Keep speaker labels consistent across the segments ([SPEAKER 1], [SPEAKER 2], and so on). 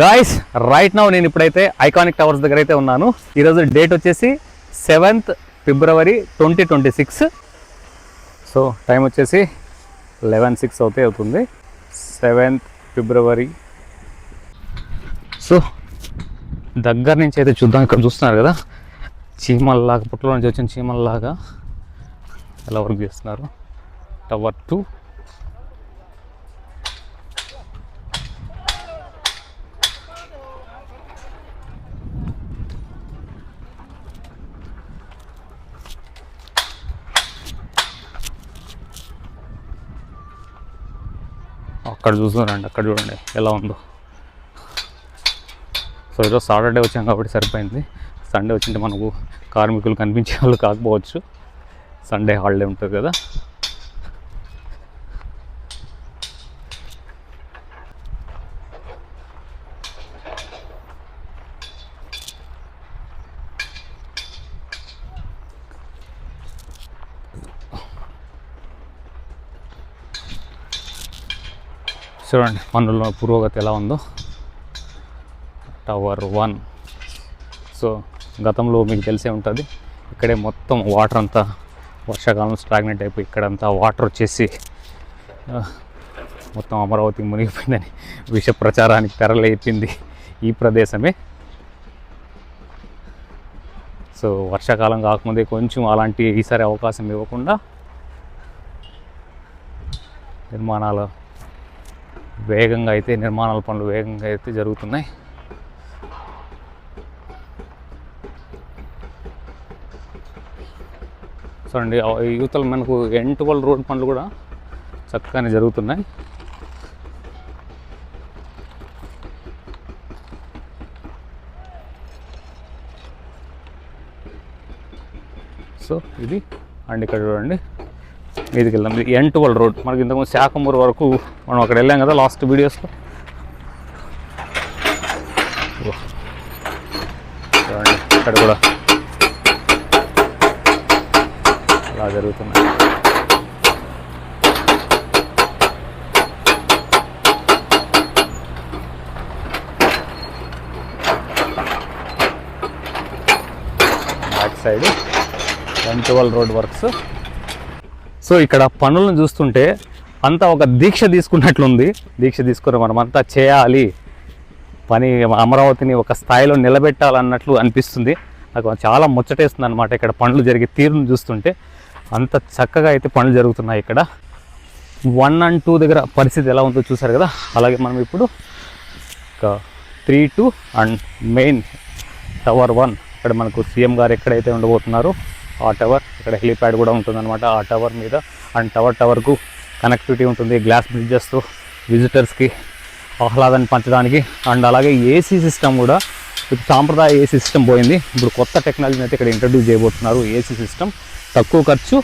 [SPEAKER 1] Guys right now నేను ఇప్పుడైతే iconic towers దగ్గర అయితే ఉన్నాను. ఈరోజు డేట్ వచ్చేసి సెవెంత్ ఫిబ్రవరి twenty twenty six so time వచ్చేసి లెవెన్ సిక్స్ అవుతే అవుతుంది. సెవెంత్ ఫిబ్రవరి సో దగ్గర నుంచి అయితే చూద్దాం. ఇక్కడ చూస్తున్నారు కదా? చీమల్లాగా పుట్టలో నుంచి వచ్చిన చీమల్లాగా ఎలా వర్క్ చేస్తున్నారు? టవర్ టూ అక్కడ చూస్తున్నారండి అక్కడ చూడండి ఎలా ఉందో. సో ఈరోజు సాటర్డే వచ్చాం కాబట్టి సరిపోయింది. సండే వచ్చింటే మనకు కార్మికులు కనిపించే వాళ్ళు కాకపోవచ్చు. సండే హాలిడే ఉంటుంది కదా. చూడండి పనుల్లో పురోగతి ఎలా ఉందో. టవర్ వన్ సో గతంలో మీకు తెలిసే ఉంటుంది ఇక్కడే మొత్తం వాటర్ అంతా వర్షాకాలం స్టాగ్నెట్ అయిపోయి ఇక్కడంతా వాటర్ వచ్చేసి మొత్తం అమరావతి మునిగిపోయిందని విష ప్రచారానికి తెరలేపింది ఈ ప్రదేశమే. సో వర్షాకాలం కాకముందే కొంచెం అలాంటి ఈసారి అవకాశం ఇవ్వకుండా నిర్మాణాలు వేగంగా అయితే నిర్మాణాల పనులు వేగంగా అయితే జరుగుతున్నాయి. చూడండి ఆ యువతల మనకు ఎన్ ట్వెల్వ్ రోడ్ పనులు కూడా చక్కగానే జరుగుతున్నాయి. సో ఇది. అండ్ ఇక్కడ చూడండి. మీదకి వెళ్దాం ఇది ఎన్ ట్వెల్వ్ రోడ్ మనకి ఇంతకుముందు శాఖమూరు వరకు మనం అక్కడ వెళ్ళాం కదా లాస్ట్ వీడియోస్లో చూడండి ఇక్కడ కూడా. అలా జరుగుతున్నాయి. Back side N twelve road works so ఇక్కడ పనులను చూస్తుంటే అంతా ఒక దీక్ష తీసుకున్నట్లుంది. దీక్ష తీసుకుని మనం అంతా చేయాలి. పని అమరావతిని ఒక స్థాయిలో నిలబెట్టాలన్నట్లు అనిపిస్తుంది. నాకు చాలా ముచ్చటేస్తుంది అనమాట ఇక్కడ పనులు జరిగే తీరును చూస్తుంటే. అంత చక్కగా అయితే పనులు జరుగుతున్నాయి ఇక్కడ. వన్ అండ్ టూ దగ్గర పరిస్థితి ఎలా ఉందో చూసారు కదా? అలాగే మనం ఇప్పుడు ఒక three two and main tower one. ఇక్కడ మనకు సీఎం గారు ఎక్కడైతే ఉండబోతున్నారో ఆ టవర్ ఇక్కడ హెలిప్యాడ్ కూడా ఉంటుందన్నమాట. ఆ టవర్ మీద అండ్ టవర్ టవర్కు కనెక్టివిటీ ఉంటుంది. గ్లాస్ బ్రిడ్జెస్తో విజిటర్స్కి ఆహ్లాదాన్ని పంచడానికి అండ్ అలాగే ఏసీ సిస్టమ్ కూడా ఇప్పుడు సాంప్రదాయ ఏసీ సిస్టమ్ పోయింది. ఇప్పుడు కొత్త టెక్నాలజీని అయితే ఇక్కడ ఇంట్రడ్యూస్ చేయబోతున్నారు. ఏసీ సిస్టమ్ తక్కువ ఖర్చు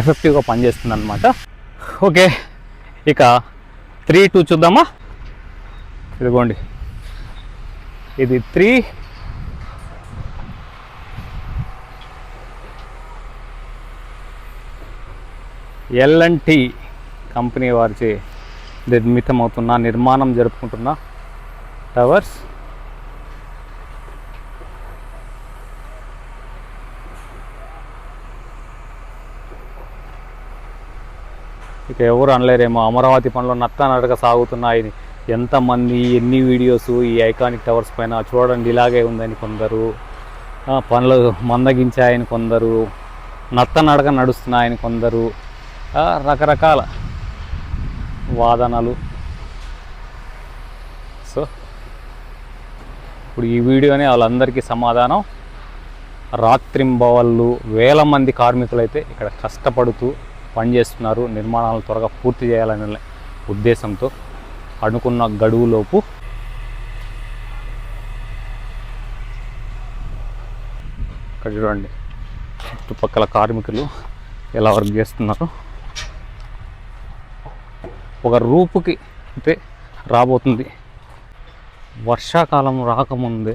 [SPEAKER 1] ఎఫెక్టివ్గా పనిచేస్తుంది అనమాట ఓకే ఇక త్రీ టూ చూద్దామా? ఇదిగోండి. ఇది త్రీ ఎల్ఎన్టీ కంపెనీ వారిచే నిర్మితమవుతున్న నిర్మాణం జరుపుకుంటున్న టవర్స్. ఇక ఎవరు అనలేరేమో అమరావతి పనులు నత్త నడక సాగుతున్నాయి. ఎంతమంది ఎన్ని వీడియోస్ ఈ ఐకానిక్ టవర్స్ పైన చూడండి ఇలాగే ఉందని కొందరు పనులు మందగించాయని కొందరు నత్త నడక నడుస్తున్నాయని కొందరు రకరకాల వాదనలు. సో ఇప్పుడు ఈ వీడియోనే వాళ్ళందరికీ సమాధానం. రాత్రింబవళ్ళు వేల మంది కార్మికులు అయితే ఇక్కడ కష్టపడుతూ పనిచేస్తున్నారు. నిర్మాణాలు త్వరగా పూర్తి చేయాలనే ఉద్దేశంతో అనుకున్న గడువులోపు ఇక్కడ చూడండి చుట్టుపక్కల కార్మికులు ఎలా వర్క్ చేస్తున్నారు. ఒక రూపుకి అయితే రాబోతుంది. వర్షాకాలం రాకముందే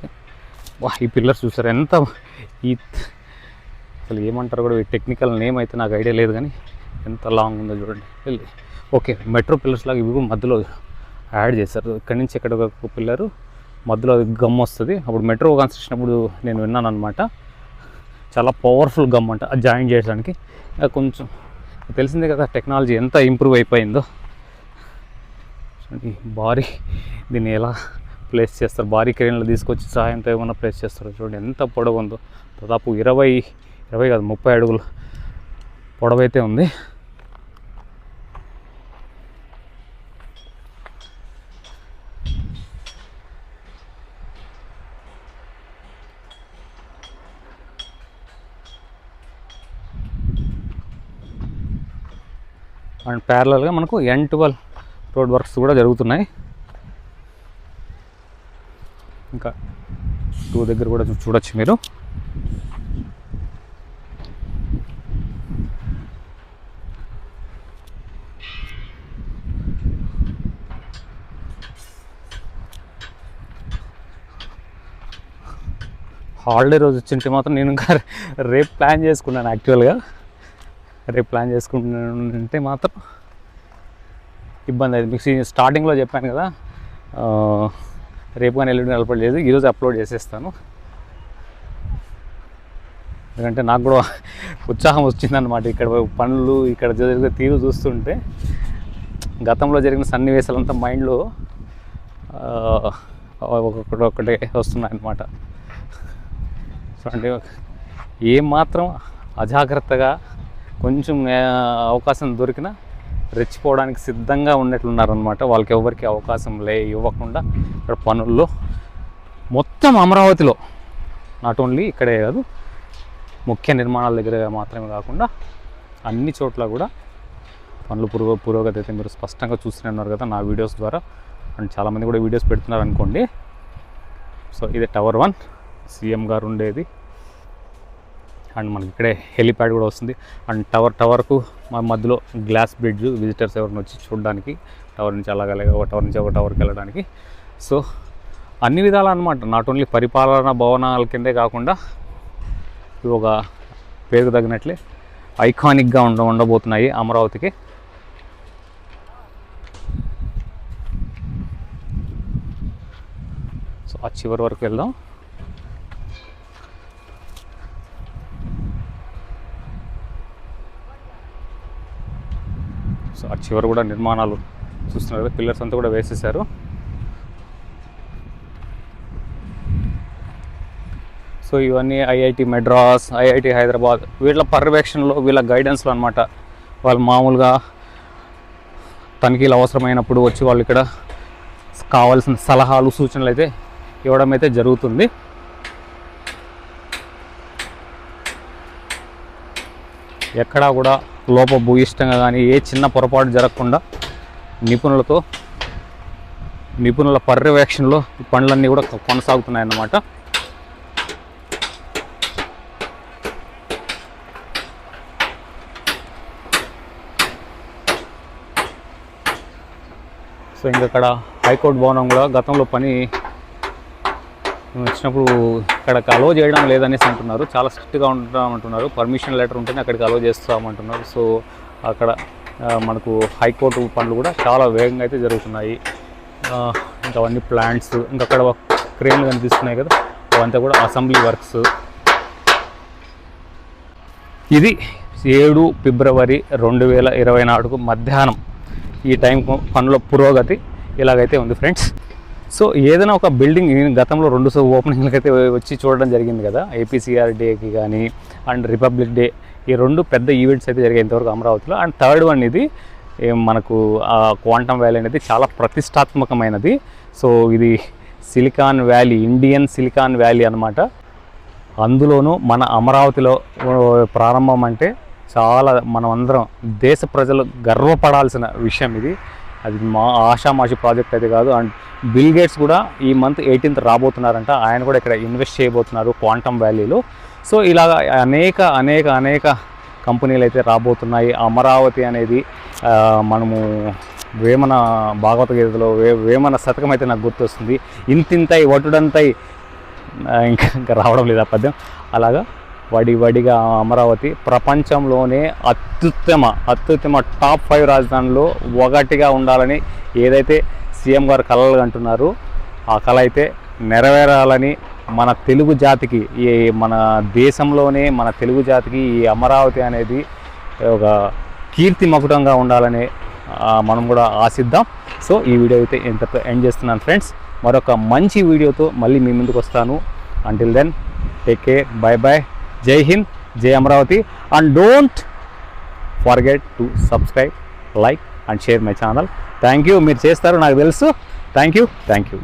[SPEAKER 1] వా ఈ పిల్లర్స్ చూసారు? ఎంత ఈ అసలు ఏమంటారు కూడా ఈ టెక్నికల్ నేమ్ అయితే నాకు ఐడియా లేదు కానీ ఎంత లాంగ్ ఉందో చూడండి. వెళ్ళి ఓకే మెట్రో పిల్లర్స్ లాగా ఇవి కూడా మధ్యలో యాడ్ చేశారు. ఇక్కడి నుంచి ఎక్కడ ఒక పిల్లరు మధ్యలో గమ్ వస్తుంది. అప్పుడు మెట్రో కన్స్ట్రక్షన్ అప్పుడు నేను విన్నాను అనమాట చాలా పవర్ఫుల్ గమ్ అంట. అది జాయిన్ చేయడానికి కొంచెం తెలిసిందే కదా టెక్నాలజీ ఎంత ఇంప్రూవ్ అయిపోయిందో. భారీ దీన్ని ఎలా ప్లేస్ చేస్తారు? భారీ క్రేన్లు తీసుకొచ్చి సాయంతో ఏమైనా ప్లేస్ చేస్తారు చూడండి. ఎంత పొడవు ఉందో. దాదాపు ఇరవై ఇరవై కాదు ముప్పై అడుగులు పొడవైతే ఉంది. అండ్ ప్యారలల్గా మనకు ఎన్ ట్వెల్వ్ రోడ్ వర్క్స్ కూడా జరుగుతున్నాయి. ఇంకా టూ దగ్గర కూడా చూడొచ్చు మీరు. హాలిడే రోజు వచ్చింటే మాత్రం నేను ఇంకా రేపు ప్లాన్ చేసుకున్నాను యాక్చువల్గా రేపు ప్లాన్ చేసుకుంటే మాత్రం ఇబ్బంది అయింది. మీకు స్టార్టింగ్లో చెప్పాను కదా రేపు కానీ ఎల్లుండి అప్లోడ్ చేసి ఈరోజు అప్లోడ్ చేసేస్తాను. ఎందుకంటే నాకు కూడా ఉత్సాహం వచ్చిందనమాట ఇక్కడ పనులు ఇక్కడ జరిగే తీరు చూస్తుంటే గతంలో జరిగిన సన్నివేశాలంతా మైండ్లో ఒక్కొక్కటి ఒక్కటే వస్తున్నాయి చూడండి ఏమాత్రం అజాగ్రత్తగా కొంచెం అవకాశం దొరికినా రెచ్చిపోవడానికి సిద్ధంగా ఉన్నట్లున్నారనమాట వాళ్ళకి ఎవరికి అవకాశం లే ఇవ్వకుండా ఇక్కడ పనుల్లో మొత్తం అమరావతిలో నాట్ ఓన్లీ ఇక్కడే కాదు ముఖ్య నిర్మాణాల దగ్గర మాత్రమే కాకుండా అన్ని చోట్ల కూడా పనులు పురోగ పురోగతి అయితే మీరు స్పష్టంగా చూస్తూనే ఉన్నారు కదా నా వీడియోస్ ద్వారా. అండ్ చాలామంది కూడా వీడియోస్ పెడుతున్నారు అనుకోండి సో ఇది టవర్ వన్ సీఎం గారు ఉండేది. అండ్ మనకి ఇక్కడే హెలిప్యాడ్ కూడా వస్తుంది. అండ్ టవర్ టవర్కు మా మధ్యలో గ్లాస్ బ్రిడ్జ్ విజిటర్స్ ఎవరిని వచ్చి చూడడానికి టవర్ నుంచి అలాగ అలాగే ఒక టవర్ నుంచి ఒక టవర్కి వెళ్ళడానికి. సో అన్ని విధాలు అనమాట నాట్ ఓన్లీ పరిపాలన భవనాల కిందే కాకుండా ఇవి ఒక పేరుకు తగినట్లే ఐకానిక్గా ఉండ ఉండబోతున్నాయి అమరావతికి. సో ఆ చివరి వరకు వెళ్దాం. ఆ చివరి కూడా నిర్మాణాలు చూస్తున్నారు కదా పిల్లర్స్ అంతా కూడా వేసేసారు సో ఇవన్నీ ఐఐటి మెడ్రాస్ ఐఐటి హైదరాబాద్ వీళ్ళ పర్యవేక్షణలో వీళ్ళ గైడెన్స్లో అనమాట వాళ్ళు మామూలుగా తనిఖీలు అవసరమైనప్పుడు వచ్చి వాళ్ళు ఇక్కడ కావాల్సిన సలహాలు సూచనలు అయితే ఇవ్వడం అయితే జరుగుతుంది. ఎక్కడా కూడా లోపభూయిష్టంగా కానీ ఏ చిన్న పొరపాటు జరగకుండా నిపుణులతో నిపుణుల పర్యవేక్షణలో ఈ పనులన్నీ కూడా కొనసాగుతున్నాయి అన్నమాట సో ఇంకా ఇక్కడ హైకోర్టు భవనం కూడా గతంలో పని మేము వచ్చినప్పుడు ఇక్కడికి అలో చేయడం లేదనేసి అంటున్నారు. చాలా స్ట్రిక్ట్గా ఉంటామంటున్నారు. పర్మిషన్ లెటర్ ఉంటేనే అక్కడికి అలో చేస్తామంటున్నారు. సో అక్కడ మనకు హైకోర్టు పనులు కూడా చాలా వేగంగా అయితే జరుగుతున్నాయి. ఇంకా అవన్నీ ప్లాంట్స్ ఇంకా అక్కడ క్రేన్లు కనిపిస్తున్నాయి కదా. అవంతా కూడా అసెంబ్లీ వర్క్స్ ఇది ఏడు ఫిబ్రవరి రెండు వేల ఇరవై నాలుగు మధ్యాహ్నం ఈ టైం పనుల పురోగతి ఇలాగైతే ఉంది ఫ్రెండ్స్ సో ఏదైనా ఒక బిల్డింగ్ నేను గతంలో రెండు సో ఓపెనింగ్లకి అయితే వచ్చి చూడడం జరిగింది కదా? ఏపీసీఆర్ డేకి కానీ అండ్ రిపబ్లిక్ డే ఈ రెండు పెద్ద ఈవెంట్స్ అయితే జరిగాయి ఇంతవరకు అమరావతిలో. అండ్ థర్డ్ వన్ ఇది మనకు ఆ క్వాంటమ్ వ్యాలీ అనేది చాలా ప్రతిష్టాత్మకమైనది. సో ఇది silicon valley Indian silicon valley అన్నమాట. అందులోనూ మన అమరావతిలో ప్రారంభం అంటే చాలా మనం అందరం దేశ ప్రజలు గర్వపడాల్సిన విషయం ఇది. అది మా ఆషామాషి ప్రాజెక్ట్ అయితే కాదు. అండ్ బిల్ గేట్స్ కూడా ఈ మంత్ ఎయిటీన్త్ రాబోతున్నారంట. ఆయన కూడా ఇక్కడ ఇన్వెస్ట్ చేయబోతున్నారు క్వాంటమ్ వ్యాలీలో. సో ఇలాగ అనేక అనేక అనేక కంపెనీలు అయితే రాబోతున్నాయి. అమరావతి అనేది మనము వేమన భాగవతగీతలో వే వేమన శతకం అయితే నాకు గుర్తొస్తుంది. ఇంతింతై వటుడంతై ఇంకా ఇంకా రావడం లేదు ఆ పద్యం. అలాగా వడి వడిగా అమరావతి ప్రపంచంలోనే అత్యుత్తమ అత్యుత్తమ టాప్ ఫైవ్ రాజధానిలో ఒకటిగా ఉండాలని ఏదైతే సీఎం గారు కలలు అంటున్నారు ఆ కళ అయితే నెరవేరాలని మన తెలుగు జాతికి ఈ మన దేశంలోనే మన తెలుగు జాతికి ఈ అమరావతి అనేది ఒక కీర్తి మకుటంగా ఉండాలని మనం కూడా ఆశిద్దాం. సో ఈ వీడియో అయితే ఇంతతో ఎండ్ చేస్తున్నాను ఫ్రెండ్స్. మరొక మంచి వీడియోతో మళ్ళీ మీ ముందుకు వస్తాను. Until then take care bye bye జై హింద్ జై Amaravati. And don't forget to subscribe like and share my channel thank you మీరు చేస్తారు నాకు తెలుసు. Thank you thank you